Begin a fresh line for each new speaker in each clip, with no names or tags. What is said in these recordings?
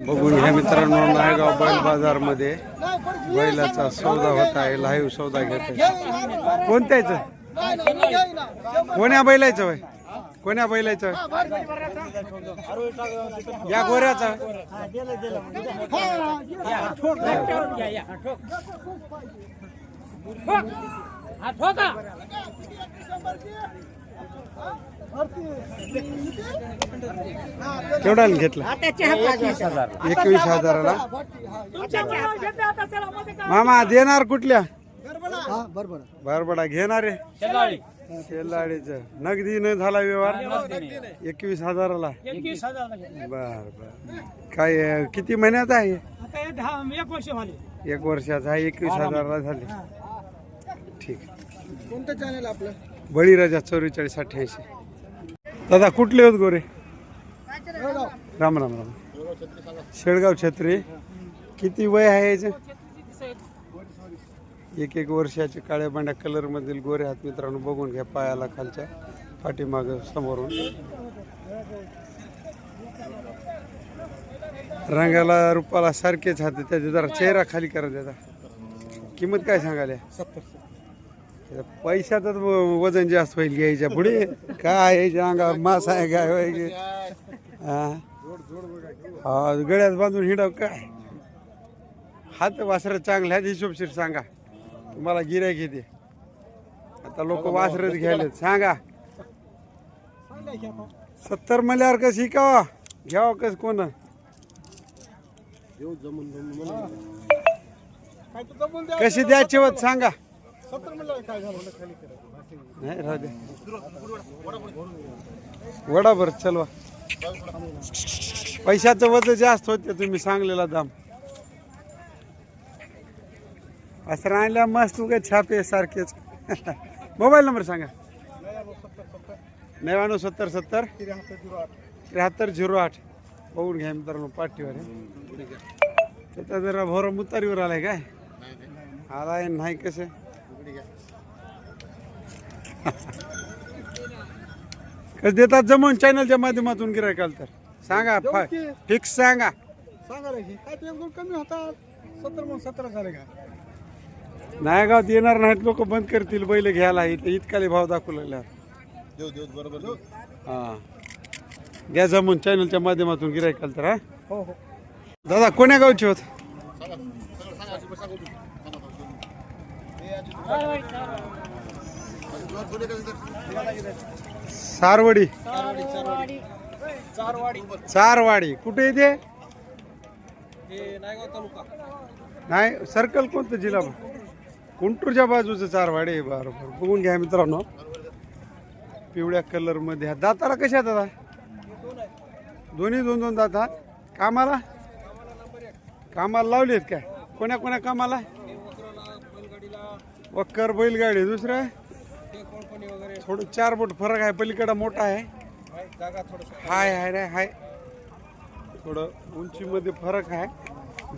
बघून ह्या मित्रांनो नायगाव बैल बाजारमध्ये बैलाचा सौदा होत आहे लाईव्ह सौदा घेत आहे. कोणत्याचं कोण्या बैलायचं वय कोण्या बैलायचं या गोऱ्याचा? केवढा घेतला? एकवीस हजाराला? मामा देणार कुठल्या? बरबडा घेणार आहे. शेलाडीचं नगदी न झाला व्यवहार? एकवीस हजाराला. बर बर. काय किती महिन्यात आहे?
एक
वर्षाचा आहे एकवीस हजाराला झाले. ठीक
कोणतं चॅनल आपलं?
बळीराजा चौवेचाळीस अठ्ठ्याऐंशी. दादा कुठले होत गोरे? राम राम राम. शेळगाव छत्री. किती वय आहे याचे? एक एक वर्षाचे काळ्या बांड्या कलरमधील गोरे हात मित्रांनो. बघून घ्या पायाला खालच्या पाठीमाग समोरून. रंगाला रुपाला सारखेच हात त्याचे जरा चेहरा खाली करा त्याचा किंमत काय सांगायला? पैशातच वजन जास्त होईल घ्यायच्या पुढे. काय याच्या अंगा मास आहे काय होय की? हा? हा, गळ्यात बांधून हिडव काय? हात वासर चांगले आहेत हिशोबशीर सांगा. तुम्हाला गिऱ्हाईक येते. आता लोक वासरच घ्यायले सांगा. सत्तर मल्यावर कस शिकावा? घ्यावं कस कोण? कशी द्यायची होत सांगा. नाही राहू दे. वडा चलवा पैशाचं वजन जास्त होते तुम्ही सांगलेला दाम. असं राहिल्या मस्त उगा छापे सारखेच. मोबाईल नंबर सांगा. नव्याण्णव सत्तर सत्तर त्र्याहत्तर झिरो आठ. बघून घ्या मित्रांनो पाठीवर आहे. त्याचा जरा भोर मुतारीवर आलाय काय? आलाय नाही कसं? कसं देतात जमवून चॅनलच्या माध्यमातून गिरायकाल तर? सांगा. फिक्स सांगा.
सांगा रे काय ते कमी होतात? सत्तर म्हणून सत्तर झाले का?
नायगावात येणार नाहीत लोक बंद करतील बैल घ्यायला इथं इतकाले भाव दाखवलेला
देऊ देऊ बरोबर देऊ
हा. द्या जमून चॅनलच्या माध्यमातून गिरायकाल तर हा?
हो हो.
दादा कोण्या गावचे होत? सारवडी.
चारवाडी
चारवाडी कुठे येते
हे नायगाव तालुका.
नाही सर्कल कोणतं जिल्हा? कुंटूरच्या बाजूचं चारवाडी आहे. बरं बरं. बघून घ्या मित्रांनो. पिवळ्या कलरमध्ये आहेत. दाताला कशा आहेत दादा दोन्ही दोन दोन दात कामाला? कामाला लावलेत काय? कोण्या कोण्या कामाला? वक्कर बैलगाडी दुसरं? थोडं चार बोट फरक आहे पलीकडं मोठा आहे. हाय हाय रे हाय. थोडं उंचीमध्ये फरक आहे.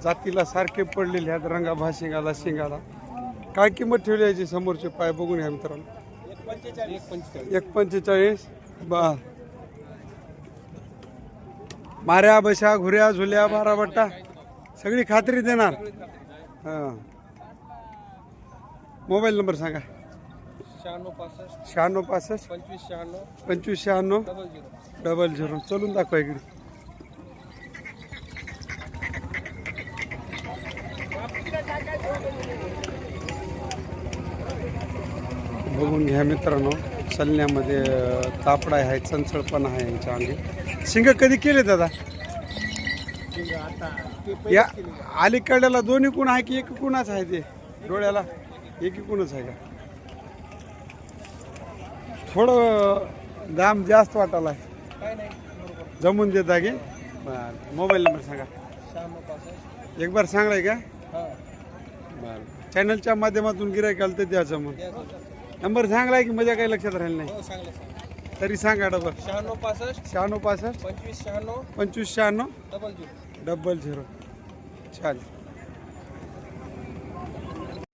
जातीला सारखे पडलेले आहेत रंगा भाशिंगाला शिंगाला. काय किंमत ठेवली याची समोरचे पाय बघून घ्या मित्रांनो.
एक पंचेचाळीस. एक पंचेचाळीस
एक पंचेचाळीस बर माऱ्या बशा घुऱ्या झुल्या बारा बट्टा सगळी खात्री देणार. हां. मोबाईल नंबर सांगा.
शहाण्णव पासष्ट.
शहाण्णव पासष्ट.
पंचवीस शहाण्णव.
पंचवीस शहाण्णव.
Double zero.
Double zero. चलून दाखवा इकडे. बघून घ्या मित्रांनो चलण्यामध्ये अं, तापडा आहे चंचळपणा आहे यांच्या अंगी. शिंग कधी केले दादा?
आता
या अलीकड्याला दोन्ही कुण आहे की एक कुणाच आहे ते? डोळ्याला? एक कुणच आहे का? थोडं दाम जास्त वाटायला आहे. जमून देता की? बरं मोबाईल नंबर सांगा. एक बार सांगलाय का?
हा.
बरं. चॅनलच्या माध्यमातून गिरायकाल तर द्यायचं मग
द्या हो
नंबर सांगलाय की माझ्या काही लक्षात राहिलं नाही?
सांग
तरी सांगा डबल.
शहाण्णव पासष्ट
शहाण्णव पासष्ट.
पंचवीस शहाण्णव
पंचवीस शहाण्णव.
Double zero.
Double zero. चालेल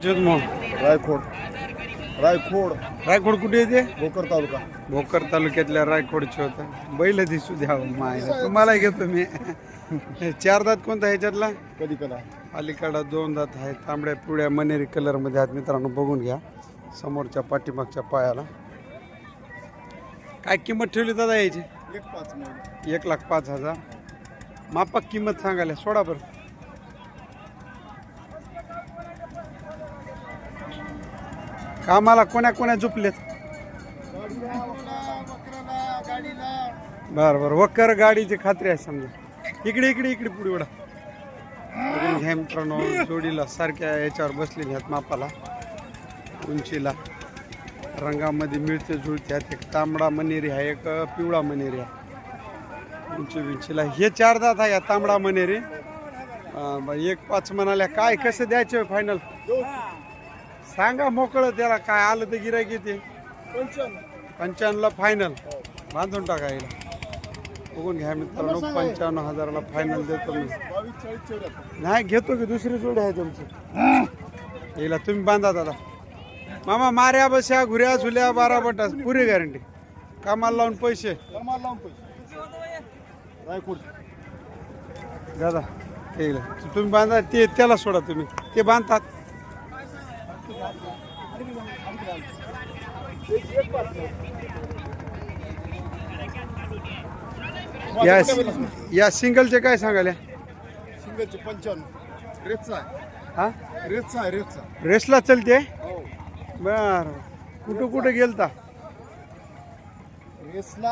जोधमोहन
रायखोड. रायखोड.
रायकोड कुठे येते
भोकर तालुका.
भोकर तालुक्यातल्या रायकोडचे होतं. बैल दिसू द्यावं माय. तुम्हाला घेतो मी. हे चार दात कोणता आहे ह्याच्यातला
कधी कला
अलीकडं दोन दात आहेत. तांबड्या पिवळ्या मनेरी कलरमध्ये आहेत. मित्रांनो बघून घ्या. समोरच्या पाठीमागच्या पायाला. काय किंमत ठेवली दादा याची?
एक
लाख पाच हजार. मापक किंमत सांगायला सोडा बरं. कामाला कोण्या कोण्या झुपलेत? बरं बरं. वक्कर गाडीची खात्री आहे समजा. इकडे इकडे इकडे पुढे उडा बघून मित्रांनो जोडीला सारख्या याच्यावर बसलेले आहेत मापाला. उंचीला. रंगामध्ये मिळते जुळते. आहेत एक तांबडा मनेरी आहे एक पिवळा मनेरी आहे. उंची विंचीला हे चार दात आहे या तांबडा मनेरी. एक पाच म्हणाल्या. काय कसं द्यायचे फायनल सांगा मोकळं त्याला काय आलं गिरायक येते.
पंच्याण्णव
पंच्याण्णवला फायनल बांधून टाकायला बघून घ्या मित्रांनो पंच्याण्णव हजाराला फायनल देतो मी. नाही घेतो की दुसरी जोडी आहे तुमची. येला तुम्ही बांधा दादा. मामा माऱ्या बस्या घुऱ्या झुल्या बारा बटास पुरी गॅरंटी कामाला लावून पैसे. दादा येईल तुम्ही बांधा ते त्याला सोडा तुम्ही. ते बांधतात. या या सिंगलचे काय सांगायला?
सिंगलचे पंच्याण्णव रेतचा आहे.
हा?
रेतचा आहे रेतचा.
रेसला चलते
हो.
बर. कुठं कुठं गेलता?
रेसला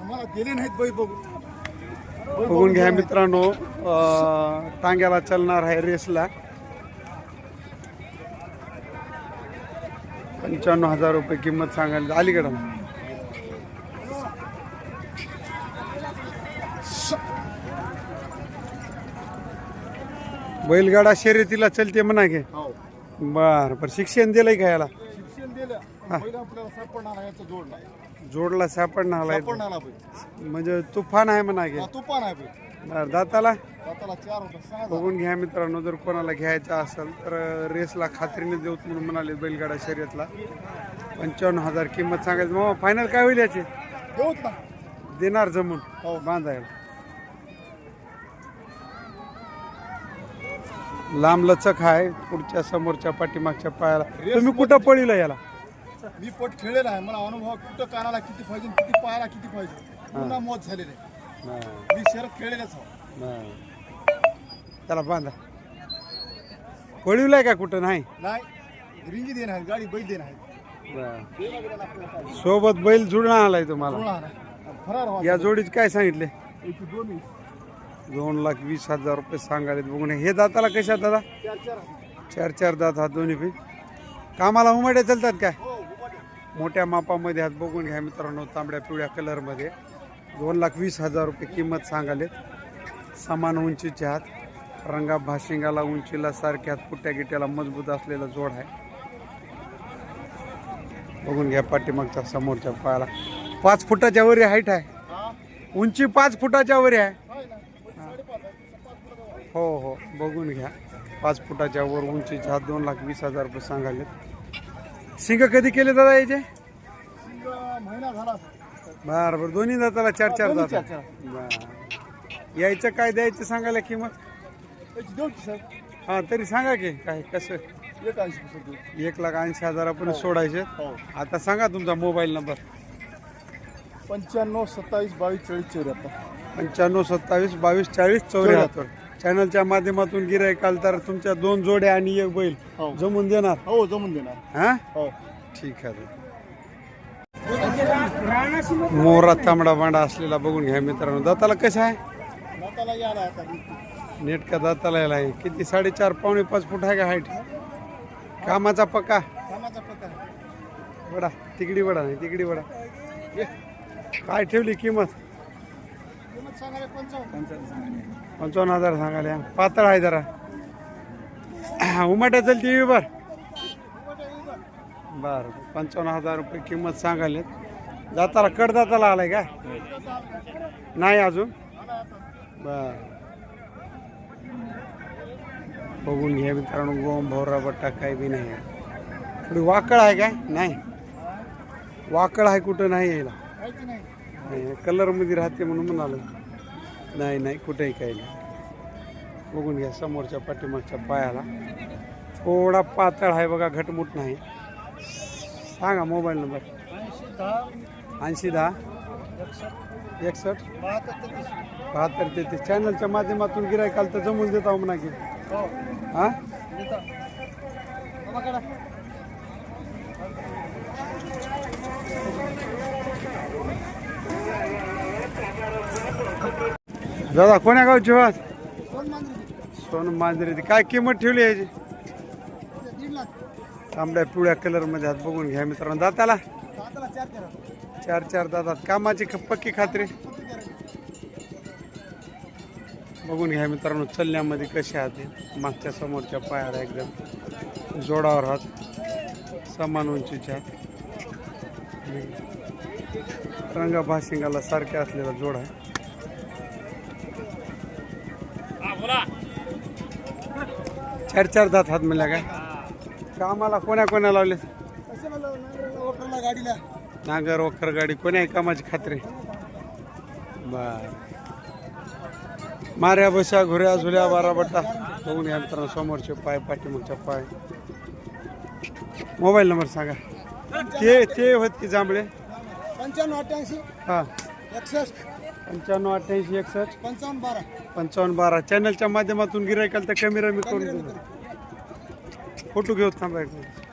आम्हाला गेले नाहीत बाई बघू
बघून घ्या मित्रांनो अं, टांग्याला चालणार आहे रेसला. पंच्याण्णव हजार रुपये किंमत सांगायला अलीकडं. बैलगाडा शर्यतीला चलते म्हणा घे
हो.
बर बर. शिक्षण दिलंय का याला?
जोडला.
सापडणार म्हणजे तुफान आहे म्हणा घे
तुपान आहे.
बर दाताला?
दाताला चार होता सहा झाला.
बघून घ्या मित्रांनो जर कोणाला घ्यायचं असेल तर रेसला खात्रीने देऊत म्हणून म्हणाले बैलगाडा शर्यतला. पंचावन्न हजार किंमत सांगायचं. मग फायनल काय होईल याची?
देऊत ना.
देणार जमून.
हो.
बांधायला. लांब लचक आहे पुढच्या समोरच्या पाठीमागच्या पायाला. तुम्ही कुठं पळीला याला?
मी पट खेळलेला आहे. मला अनुभव कुठं कानाला किती पाहिजे किती पायाला किती पाहिजे? पुन्हा मोत झालेले. मी शरद खेळलेलाच
त्याला बांधा पळीवलाय का कुठं नाही
नाही रिंगी देणार गाडी बैल देणार.
सोबत बैल जुळणं आलाय तुम्हाला
जुळणार आहे. फरार व्हा.
या जोडीचे काय सांगितले
दोन वीस.
दोन लाख वीस हजार रुपये सांगायला बघून हे दाताला कशा दादा
चार चार आहे.
चार चार दात हा दोन्ही बी कामाला उमाड्या चालतात काय
हो.
मोठ्या मापामध्ये हात बघून घ्या मित्रांनो तांबड्या पिवळ्या कलरमध्ये दोन लाख वीस हजार रुपये किंमत सांगाले समान उंचीचे हात रंगा भाशिंगाला उंचीला सारख्या हात पुट्या गिट्याला मजबूत असलेला जोड आहे. बघून घ्या पाठीमागच्या समोरच्या पायाला. पाच फुटाच्या वरी हाईट आहे. उंची पाच फुटाच्या वरी आहे. हो हो बघून घ्या. पाच फुटाच्या वर उंचीचे हात दोन लाख वीस हजार रुपये सांगालेत. शिंग कधी केले दादा याचे
शिंग महिना झाला असेल.
बरं बरं. दोन्ही दाताला चार चार
दोन्ही.
बरं. यायचं काय द्यायचं सांगायला किंमत?
याची देऊ की सर.
हा तरी सांगा की काय कसं?
एक ऐंशी पैसे देऊ
एक लाख ऐंशी हजारापर्यंत सोडायचे.
हो.
आता सांगा तुमचा मोबाईल नंबर.
पंच्याण्णव सत्तावीस बावीस चाळीस चौऱ्याहत्तर.
पंच्याण्णव सत्तावीस बावीस चाळीस चौऱ्याहत्तर. चॅनलच्या माध्यमातून गिरायकाल तर तुमच्या दोन जोड्या आणि एक बैल
हो.
जमून देणार?
हो जमून देणार.
हा?
हो.
ठीक आहे. मोरा तांबडा बांडा असलेला बघून घ्या मित्रांनो. दाताला कसं आहे?
दाताला यायला आता
नेट का दाताला यायला आहे? किती? साडेचार पावणे पाच फूट आहे का हाईट कामाचा पक्का वडा तिकडी वडा नाही तिकडी वडा. काय ठेवली किंमत?
पंचावन्न.
हजार सांगायला. पातळ आहे जरा. उमाट्या चलती टी बर बर पंचावन्न हजार रुपये किंमत सांगायले. जाताला कडदाताला आलाय का? नाही अजून? बर. बघून घ्या मित्रांनो गोम भोवरा बट्टा काही बी नाही आहे. थोडी वाकळ आहे काय? नाही. वाकळ आहे कुठं? नाही यायला.
नाही
नाही कलरमध्ये राहते म्हणून म्हणालो. नाही नाही कुठेही काही नाही. बघून घ्या समोरच्या पाठीमागच्या पायाला. थोडा पातळ आहे बघा घटमुट नाही. सांगा मोबाईल नंबर.
ऐंशी दहा
ऐंशी दहा.
एकसष्ट
एकसष्ट.
बहात्तर तेहतीस.
बहात्तर तेहतीस. चॅनलच्या माध्यमातून गिरायकाल तर जमून देत आहो म्हणा की
हो.
हां?
देता. काढा
दादा कोण्या गावची वाज
दोन मांजरी.
सोन मांजरी. काय किंमत ठेवली याची? तांबड्या पिवळ्या कलरमध्ये हात बघून घ्या मित्रांनो. दाताला?
चार
चार दातात. कामाची पक्की खात्री? बघून घ्या मित्रांनो चलण्यामध्ये कसे आहात मागच्या समोरच्या पायाला एकदम जोडावर आहात समान उंचीच्या रंगा भाशिंगाला सारख्या असलेला जोड आहे. चार चार दात हात म्हणल्या काय? कामाला कोण्या कोण्या लावले?
गाडीला?
नागर वखर गाडी कोण्याही कामाची खात्री? बर. माऱ्या बशा घुऱ्या झुल्या बारा बट्टा बघून या मित्रांनो समोरचे पाय पाठीमागच्या पाय. मोबाईल नंबर सांगा. ते ते होत की जांभळे?
पंच्याण्णव अठ्ठ्याऐंशी.
हा.
एकसष्ट.
पंच्याण्णव अठ्ठ्याऐंशी एकसष्ट.
पंचावन्न बारा.
पंचावन्न बारा. चॅनलच्या माध्यमातून गिरायकाल तर कमी रमी करून. फोटो घेऊ थांबा एक मिनिट.